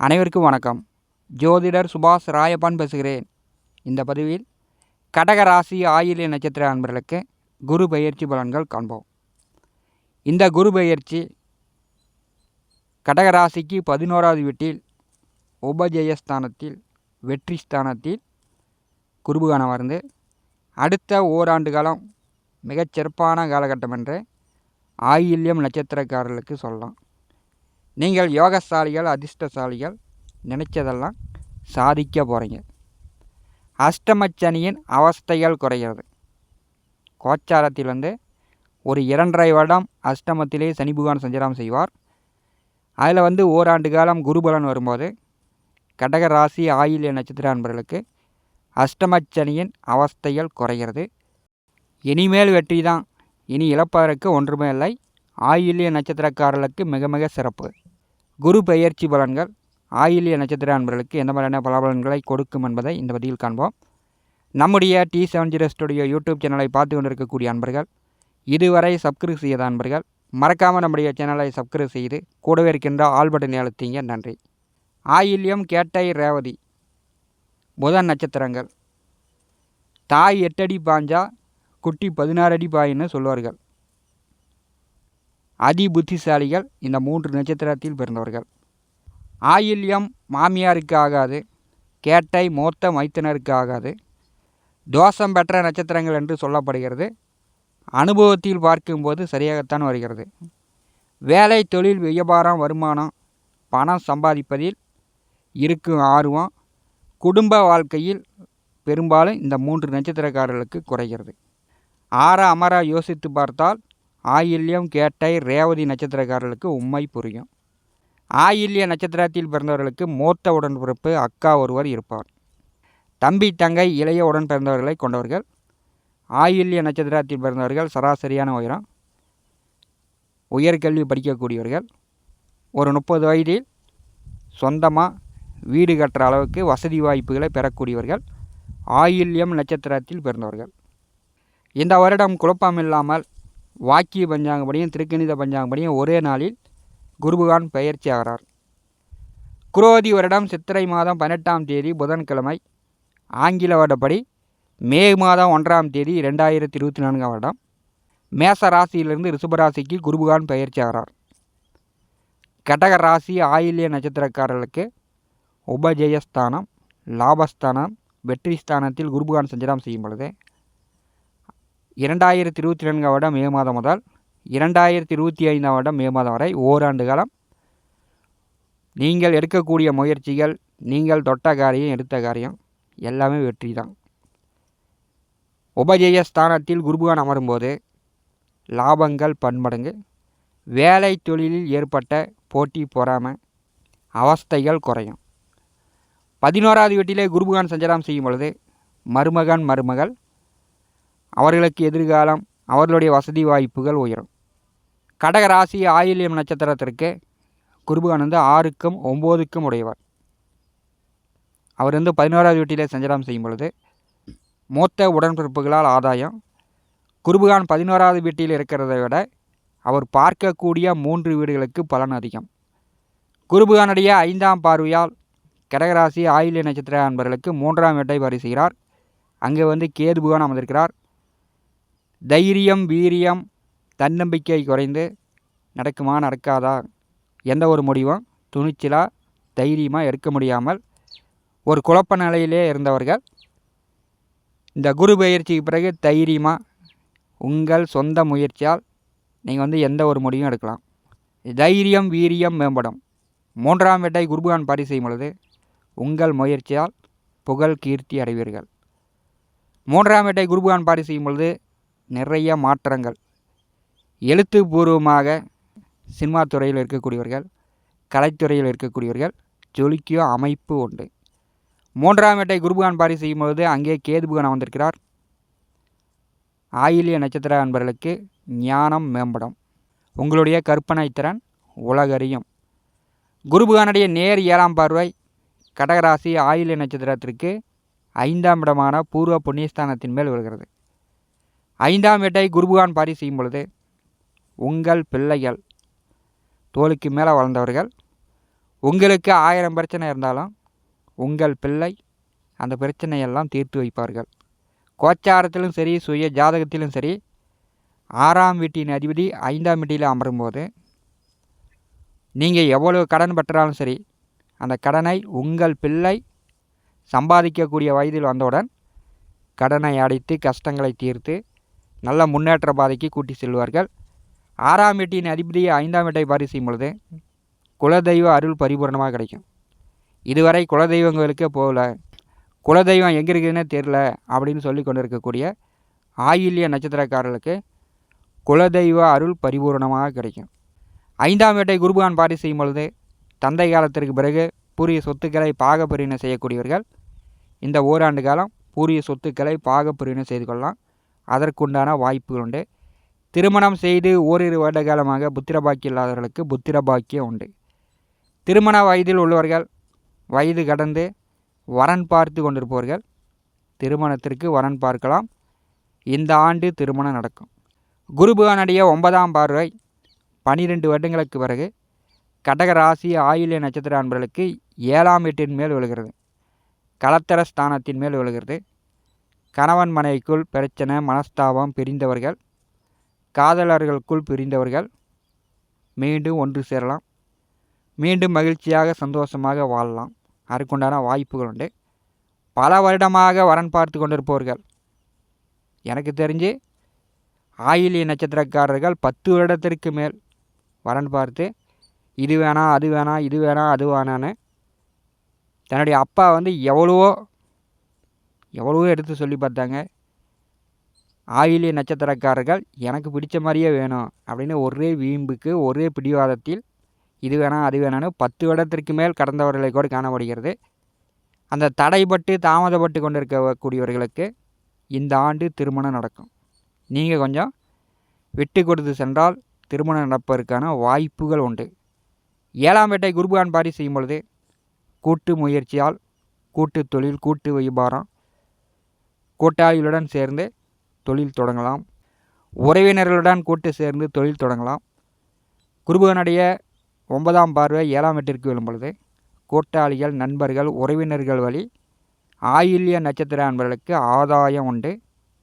அனைவருக்கும் வணக்கம். ஜோதிடர் சுபாஷ் ராயப்பான் பேசுகிறேன். இந்த பதிவில் கடக ராசி ஆயிலிய நட்சத்திர அன்பர்களுக்கு குரு பயிற்சி பலன்கள் காண்போம். இந்த குரு பயிற்சி கடக ராசிக்கு பதினோராவது வீட்டில் உபஜெயஸ்தானத்தில் வெற்றி ஸ்தானத்தில் குருபுகான வந்து அடுத்த ஓராண்டு காலம் மிகச்சிறப்பான காலகட்டம் என்று ஆயில்யம் நட்சத்திரக்காரர்களுக்கு சொல்லலாம். நீங்கள் யோகசாலிகள் அதிர்ஷ்டசாலிகள் நினைச்சதெல்லாம் சாதிக்க போகிறீங்க அஷ்டமச்சனியின் அவஸ்தைகள் குறைகிறது. கோச்சாரத்தில் வந்து ஒரு இரண்டரை வருடம் அஷ்டமத்திலே சனி பகவான் சஞ்சாரம் செய்வார். அதில் வந்து ஓராண்டு காலம் குருபலன் வரும்போது கடக ராசி ஆயில்ய நட்சத்திர அன்பர்களுக்கு அஷ்டமச்சனியின் அவஸ்தைகள் குறைகிறது. இனிமேல் வெற்றி தான் இனி இழப்பதற்கு ஒன்றுமே இல்லை. ஆயில்ய நட்சத்திரக்காரர்களுக்கு மிக மிக சிறப்பு. குரு பெயர்ச்சி பலன்கள் ஆயிலிய நட்சத்திர அன்பர்களுக்கு எந்த மாதிரியான பலாபலன்களை கொடுக்கும் என்பதை இந்த பதிவில் காண்போம். நம்முடைய T seven zero studio YouTube சேனலை பார்த்து கொண்டிருக்கக்கூடிய அன்பர்கள் இதுவரை சப்ஸ்கிரைப் செய்யாத அன்பர்கள் மறக்காமல் நம்முடைய சேனலை சப்ஸ்கிரைப் செய்து கூடவே இருக்கின்ற ஆல் பட்டன் அழுத்திங்க. நன்றி. ஆயில்யம் கேட்டை ரேவதி புதன் நட்சத்திரங்கள். தாய் எட்டடி பாஞ்சா குட்டி பதினாறு அடி பாயின்னு சொல்லுவார்கள் அதி புத்திசாலிகள் இந்த மூன்று நட்சத்திரத்தில் பிறந்தவர்கள். ஆயில்யம் மாமியாருக்கு ஆகாது கேட்டை மூத்த மைத்தினருக்கு ஆகாது தோஷம் பெற்ற நட்சத்திரங்கள் என்று சொல்லப்படுகிறது. அனுபவத்தில் பார்க்கும்போது சரியாகத்தான் வருகிறது. வேலை தொழில் வியாபாரம் வருமானம் பணம் சம்பாதிப்பதில் இருக்கும் ஆர்வம் குடும்ப வாழ்க்கையில் பெரும்பாலும் இந்த மூன்று நட்சத்திரக்காரர்களுக்கு குறைகிறது. ஆற அமர யோசித்து பார்த்தால் ஆயில்யம் கேட்டை ரேவதி நட்சத்திரக்காரர்களுக்கு உண்மை புரியும். ஆயில்ய நட்சத்திரத்தில் பிறந்தவர்களுக்கு மூத்த உடன்பிறப்பு அக்கா ஒருவர் இருப்பார். தம்பி தங்கை இளைய உடன் பிறந்தவர்களை கொண்டவர்கள். ஆயில்ய நட்சத்திரத்தில் பிறந்தவர்கள் சராசரியான உயரம். உயர்கல்வி படிக்கக்கூடியவர்கள். ஒரு முப்பது வயதில் சொந்தமாக வீடு கட்டுற அளவுக்கு வசதி வாய்ப்புகளை பெறக்கூடியவர்கள். ஆயில்யம் நட்சத்திரத்தில் பிறந்தவர்கள். இந்த வருடம் குழப்பம் இல்லாமல் வாக்கிய பஞ்சாங்கப்படியும் திருக்கணித பஞ்சாங்கப்படியும் ஒரே நாளில் குருபகான் பயிற்சி ஆகிறார் குரோதி வருடம் சித்திரை மாதம் பதினெட்டாம் தேதி புதன்கிழமை ஆங்கில வருடப்படி மே மாதம் ஒன்றாம் தேதி ரெண்டாயிரத்தி இருபத்தி நான்காம் வருடம். மேச ராசியிலிருந்து ரிஷபராசிக்கு குருபகான் பயிற்சி ஆகிறார் கடக ராசி ஆயில்ய நட்சத்திரக்காரர்களுக்கு உபஜெயஸ்தானம் லாபஸ்தானம் வெற்றி ஸ்தானத்தில் குருபகான் சஞ்சாரம் செய்யும் பொழுது இரண்டாயிரத்தி இருபத்தி நான்காம் வருடம் மே மாதம் முதல் இரண்டாயிரத்தி இருபத்தி ஐந்தாம் வருடம் மே மாதம் வரை ஓராண்டு காலம் நீங்கள் எடுக்கக்கூடிய முயற்சிகள் நீங்கள் தொட்ட காரியம் எடுத்த காரியம் எல்லாமே வெற்றி தான் உபஜெய ஸ்தானத்தில் குருபகான் அமரும்போது லாபங்கள் பன்மடங்கு வேலை தொழிலில் ஏற்பட்ட போட்டி பொறாமை அவஸ்தைகள் குறையும். பதினோராவது வீட்டிலே குருபகான் சஞ்சாரம் செய்யும் பொழுது மருமகன் மருமகள் அவர்களுக்கு எதிர்காலம் அவர்களுடைய வசதி வாய்ப்புகள் உயரும். கடக ராசி ஆயில்யம் நட்சத்திரத்திற்கு குருபானந்து வந்து ஆறுக்கும் ஒம்போதுக்கும் உடையவர். அவர் வந்து பதினோராவது வீட்டிலே சஞ்சலம் செய்யும் பொழுது மூத்த உடன்பிறப்புகளால் ஆதாயம். குருபகான் பதினோராவது வீட்டில் இருக்கிறத விட அவர் பார்க்கக்கூடிய மூன்று வீடுகளுக்கு பலன் அதிகம். குருபகானுடைய ஐந்தாம் பார்வையால் கடகராசி ஆயில்ய நட்சத்திர அன்பர்களுக்கு மூன்றாம் வீட்டை பரிசுகிறார் அங்கே வந்து கேதுபுகான் அமர்ந்திருக்கிறார். தைரியம் வீரியம் தன்னம்பிக்கை குறைந்து நடக்குமா நடக்காதா எந்த ஒரு முடிவும் துணிச்சலாக தைரியமாக எடுக்க முடியாமல் ஒரு குழப்ப நிலையிலே இருந்தவர்கள் இந்த குரு பயிற்சிக்கு பிறகு தைரியமாக உங்கள் சொந்த முயற்சியால் நீங்கள் வந்து எந்த ஒரு முடிவும் எடுக்கலாம். தைரியம் வீரியம் மேம்படும். மூன்றாம் வேட்டை குருபகான் பாரி செய்யும் பொழுது உங்கள் முயற்சியால் புகழ் கீர்த்தி அடைவீர்கள். மூன்றாம் வேட்டை குருபகான் பாரி செய்யும் பொழுது நிறைய மாற்றங்கள். எழுத்துப்பூர்வமாக சினிமா துறையில் இருக்கக்கூடியவர்கள் கலைத்துறையில் இருக்கக்கூடியவர்கள் ஜொலிக்கும் அமைப்பு உண்டு. மூன்றாம் வேட்டை குருபகான் பாரி செய்யும்பொழுது அங்கே கேதுபுகான் வந்திருக்கிறார் ஆயிலிய நட்சத்திர அன்பர்களுக்கு ஞானம் மேம்படும். உங்களுடைய கற்பனை திறன் உலகறியும். குருபகானுடைய நேர் ஏழாம் பார்வை கடகராசி ஆயிலிய நட்சத்திரத்திற்கு ஐந்தாம் இடமான பூர்வ புண்ணியஸ்தானத்தின் மேல் வருகிறது. ஐந்தாம் வீட்டை குருபகான் பாரி செய்யும் பொழுது உங்கள் பிள்ளைகள் தோலுக்கு மேலே வளர்ந்தவர்கள் உங்களுக்கு ஆயிரம் பிரச்சனை இருந்தாலும் உங்கள் பிள்ளை அந்த பிரச்சனையெல்லாம் தீர்த்து வைப்பார்கள். கோச்சாரத்திலும் சரி சுய ஜாதகத்திலும் சரி ஆறாம் வீட்டின் அதிபதி ஐந்தாம் வீட்டில் அமரும்போது நீங்கள் எவ்வளவு கடன் பெற்றாலும் சரி அந்த கடனை உங்கள் பிள்ளை சம்பாதிக்கக்கூடிய வயதில் வந்தவுடன் கடனை அடைத்து கஷ்டங்களை தீர்த்து நல்ல முன்னேற்ற பாதைக்கு கூட்டி செல்வார்கள். ஆறாம் வீட்டின் அதிபதி ஐந்தாம் வீட்டை பாரி செய்யும் பொழுது குலதெய்வ அருள் பரிபூர்ணமாக கிடைக்கும். இதுவரை குலதெய்வங்களுக்கே போகல. குலதெய்வம் எங்கே இருக்குதுன்னே தெரில அப்படின்னு சொல்லி கொண்டு இருக்கக்கூடிய ஆயில்ய நட்சத்திரக்காரர்களுக்கு குலதெய்வ அருள் பரிபூர்ணமாக கிடைக்கும். ஐந்தாம் வீட்டை குருபகான் பாரி செய்யும் பொழுது தந்தை காலத்திற்கு பிறகு பூரிய சொத்துக்களை பாகப்பிரிவினை செய்யக்கூடியவர்கள். இந்த ஓராண்டு காலம் பூரிய சொத்துக்களை பாகப்பிரிவினை செய்து கொள்ளலாம். அதற்குண்டான வாய்ப்புகள் உண்டு திருமணம் செய்து ஓரிரு வருட காலமாக புத்திரபாக்கியம் இல்லாதவர்களுக்கு புத்திரபாக்கியம் உண்டு. திருமண வயதில் உள்ளவர்கள் வயது கடந்து வரன் பார்த்து கொண்டிருப்பவர்கள் திருமணத்திற்கு வரன் பார்க்கலாம். இந்த ஆண்டு திருமணம் நடக்கும். குருபகானுடைய ஒன்பதாம் பார்வை பனிரெண்டு வருடங்களுக்கு பிறகு கடக ராசி ஆயில்ய நட்சத்திர அன்பர்களுக்கு ஏழாம் வீட்டின் மேல் விழுகிறது. கலத்தர ஸ்தானத்தின் மேல் விழுகிறது. கணவன் மனைவிக்குள் பிரச்சனை மனஸ்தாபம் பிரிந்தவர்கள் காதலர்களுக்குள் பிரிந்தவர்கள் மீண்டும் ஒன்று சேரலாம். மீண்டும் மகிழ்ச்சியாக சந்தோஷமாக வாழலாம். அதற்குண்டான வாய்ப்புகள் உண்டு. பல வருடமாக வரன் பார்த்து கொண்டிருப்பவர்கள். எனக்கு தெரிஞ்சு ஆயிலிய நட்சத்திரக்காரர்கள் பத்து வருடத்திற்கு மேல் வரன் பார்த்து இது வேணாம் அது வேணாம் இது வேணாம் அது வேணான்னு தன்னுடைய அப்பா வந்து எவ்வளவோ எவ்வளவோ எடுத்து சொல்லி பார்த்தாங்க. ஆயிலிய நட்சத்திரக்காரர்கள் எனக்கு பிடிச்ச மாதிரியே வேணும் அப்படின்னு ஒரே வீம்புக்கு ஒரே பிடிவாதத்தில் இது வேணாம் அது வேணாம்னு பத்து வருடத்திற்கு மேல் கடந்தவர்களை கூட காணப்படுகிறது. அந்த தடைப்பட்டு தாமதப்பட்டு கொண்டிருக்கக்கூடியவர்களுக்கு இந்த ஆண்டு திருமணம் நடக்கும். நீங்கள் கொஞ்சம் விட்டு கொடுத்து சென்றால் திருமணம் நடப்பதற்கான வாய்ப்புகள் உண்டு. ஏழாம் வேட்டை குருபான் பாரி செய்யும் பொழுது கூட்டு முயற்சியால் கூட்டு தொழில் கூட்டு வியாபாரம் கூட்டாளிகளுடன் சேர்ந்து தொழில் தொடங்கலாம். உறவினர்களுடன் கூட்டு சேர்ந்து தொழில் தொடங்கலாம். குருபகனுடைய ஒன்பதாம் பார்வை ஏழாம் வீட்டிற்கு விழும் பொழுது கூட்டாளிகள் நண்பர்கள் உறவினர்கள் வழி ஆயில்ய நட்சத்திர அன்பர்களுக்கு ஆதாயம் உண்டு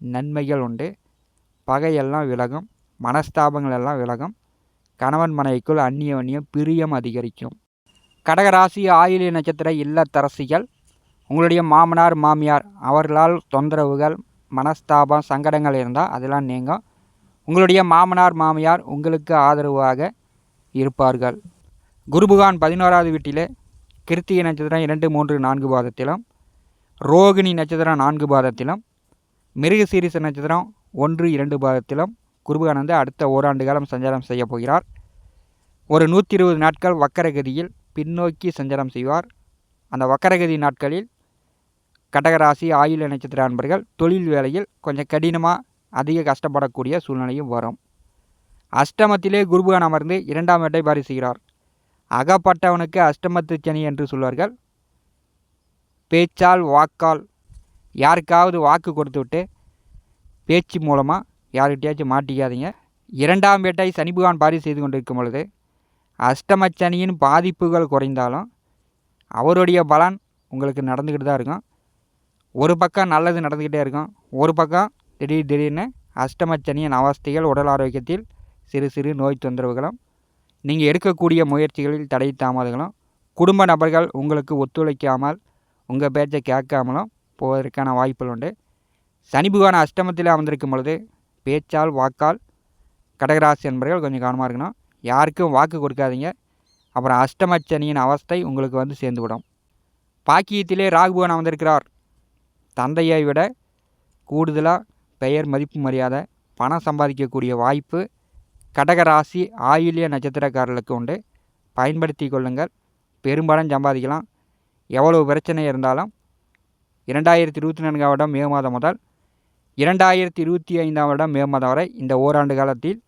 நன்மைகள் உண்டு பகையெல்லாம் விலகும் மனஸ்தாபங்கள் எல்லாம் விலகும் கணவன் மனைவிக்குள் அந்நிய அந்நியம் பிரியம் அதிகரிக்கும். கடகராசி ஆயில்ய நட்சத்திர இல்லத்தரசிகள் உங்களுடைய மாமனார் மாமியார் அவர்களால் தொந்தரவுகள் மனஸ்தாபம் சங்கடங்கள் இருந்தால் அதெல்லாம் நீங்கும். உங்களுடைய மாமனார் மாமியார் உங்களுக்கு ஆதரவாக இருப்பார்கள். குருபகான் பதினோராவது வீட்டிலே கிருத்திகை நட்சத்திரம் இரண்டு மூன்று நான்கு பாதத்திலும் ரோகிணி நட்சத்திரம் நான்கு பாதத்திலும் மிருக சீரிச நட்சத்திரம் ஒன்று இரண்டு பாதத்திலும் குருபகான் வந்து அடுத்த ஓராண்டு காலம் சஞ்சாரம் செய்ய போகிறார். ஒரு நூற்றி இருபது நாட்கள் வக்கரகதியில் பின்னோக்கி சஞ்சாரம் செய்வார். அந்த வக்கரகதி நாட்களில் கடகராசி ஆயுள நட்சத்திர அன்பர்கள் தொழில் வேலையில் கொஞ்சம் கடினமாக அதிக கஷ்டப்படக்கூடிய சூழ்நிலையும் வரும். அஷ்டமத்திலே குருபுகன் அமர்ந்து இரண்டாம் வேட்டை பாரி செய்கிறார். அகப்பட்டவனுக்கு அஷ்டமத்து சனி என்று சொல்வார்கள். பேச்சால் வாக்கால் யாருக்காவது வாக்கு கொடுத்துவிட்டு பேச்சு மூலமாக யாருக்கிட்டையாச்சும் மாட்டிக்காதீங்க. இரண்டாம் வேட்டை சனிபகவான் பாரி செய்து கொண்டிருக்கும் பொழுது அஷ்டமச்சனியின் பாதிப்புகள் குறைந்தாலும் அவருடைய பலன் உங்களுக்கு நடந்துக்கிட்டு தான் இருக்கும். ஒரு பக்கம் நல்லது நடந்துக்கிட்டே இருக்கும். ஒரு பக்கம் திடீர் திடீர்னு அஷ்டமச்சனியின் அவஸ்தைகள் உடல் ஆரோக்கியத்தில் சிறு சிறு நோய் தொந்தரவுகளும் நீங்கள் எடுக்கக்கூடிய முயற்சிகளில் தடை தாமதங்களும் குடும்ப நபர்கள் உங்களுக்கு ஒத்துழைக்காமல் உங்கள் பேச்சை கேட்காமலும் போவதற்கான வாய்ப்புகள் உண்டு. சனி பகவான் அஷ்டமத்தில் அமர்ந்திருக்கும் பொழுது பேச்சால் வாக்கால் கடகராசி என்பவர்கள் கொஞ்சம் கவனமாக இருக்கணும். யாருக்கும் வாக்கு கொடுக்காதீங்க. அப்புறம் அஷ்டமச்சனியின் அவஸ்தை உங்களுக்கு வந்து சேர்ந்துவிடும். பாக்கியத்திலே ராகுபவன் அமர்ந்திருக்கிறார். தந்தையை விட கூடுதலாக பெயர் மதிப்பு மரியாதை பணம் சம்பாதிக்கக்கூடிய வாய்ப்பு கடகராசி ஆயுள்ய நட்சத்திரக்காரர்களுக்கு உண்டு. பயன்படுத்தி கொள்ளுங்கள். பெரும்பாலும் சம்பாதிக்கலாம். எவ்வளவு பிரச்சனை இருந்தாலும் இரண்டாயிரத்தி இருபத்தி நான்காம் வருடம் மே மாதம் முதல் இரண்டாயிரத்தி இருபத்தி ஐந்தாம் வருடம் மே மாதம் வரை இந்த ஓராண்டு காலத்தில்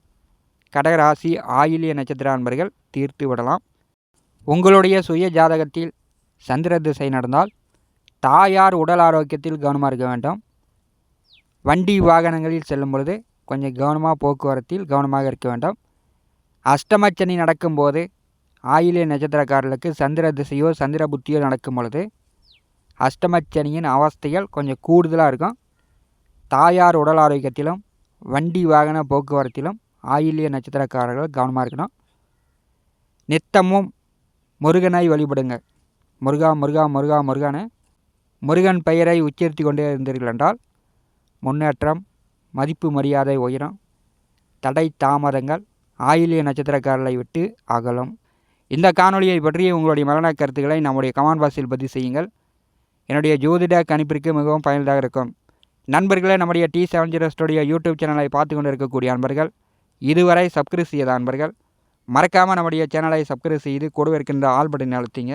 கடகராசி ஆயிலிய நட்சத்திர அன்பர்கள் தீர்த்து விடலாம். உங்களுடைய சுய ஜாதகத்தில் சந்திர திசை நடந்தால் தாயார் உடல் ஆரோக்கியத்தில் கவனமாக இருக்க வேண்டும். வண்டி வாகனங்களில் செல்லும் பொழுது கொஞ்சம் கவனமாக போக்குவரத்தில் கவனமாக இருக்க வேண்டும். அஷ்டமச்சனி நடக்கும்போது ஆயிலிய நட்சத்திரக்காரர்களுக்கு சந்திர திசையோ சந்திர புத்தியோ நடக்கும் பொழுது அஷ்டமச்சனியின் அவஸ்தைகள் கொஞ்சம் கூடுதலாக இருக்கும். தாயார் உடல் ஆரோக்கியத்திலும் வண்டி வாகன போக்குவரத்திலும் ஆயிலிய நட்சத்திரக்காரர்கள் கவனமாக இருக்கணும். நித்தமும் முருகனாய் வழிபடுங்க. முருகா முருகா முருகா முருகான்னு முருகன் பெயரை உச்சரித்து கொண்டே இருந்தீர்கள் என்றால் முன்னேற்றம் மதிப்பு மரியாதை உயரும் தடை தாமதங்கள் ஆயிலிய நட்சத்திரக்காரர்களை விட்டு அகலும். இந்த காணொலியை பற்றி உங்களுடைய மரண கருத்துக்களை நம்முடைய கமெண்ட் பாக்ஸில் பதிவு செய்யுங்கள். என்னுடைய ஜோதிட கணிப்பிற்கு மிகவும் பயனுள்ளதாக இருக்கும். நண்பர்களே நம்முடைய T seven zero studio YouTube சேனலை பார்த்து கொண்டு இருக்கக்கூடிய அன்பர்கள் இதுவரை சப்ஸ்கிரைப் செய்யாத அன்பர்கள் மறக்காமல் நம்முடைய சேனலை சப்ஸ்கிரைப் செய்து கூட இருக்கின்ற ஆல் பட்டன் அழுத்திங்க.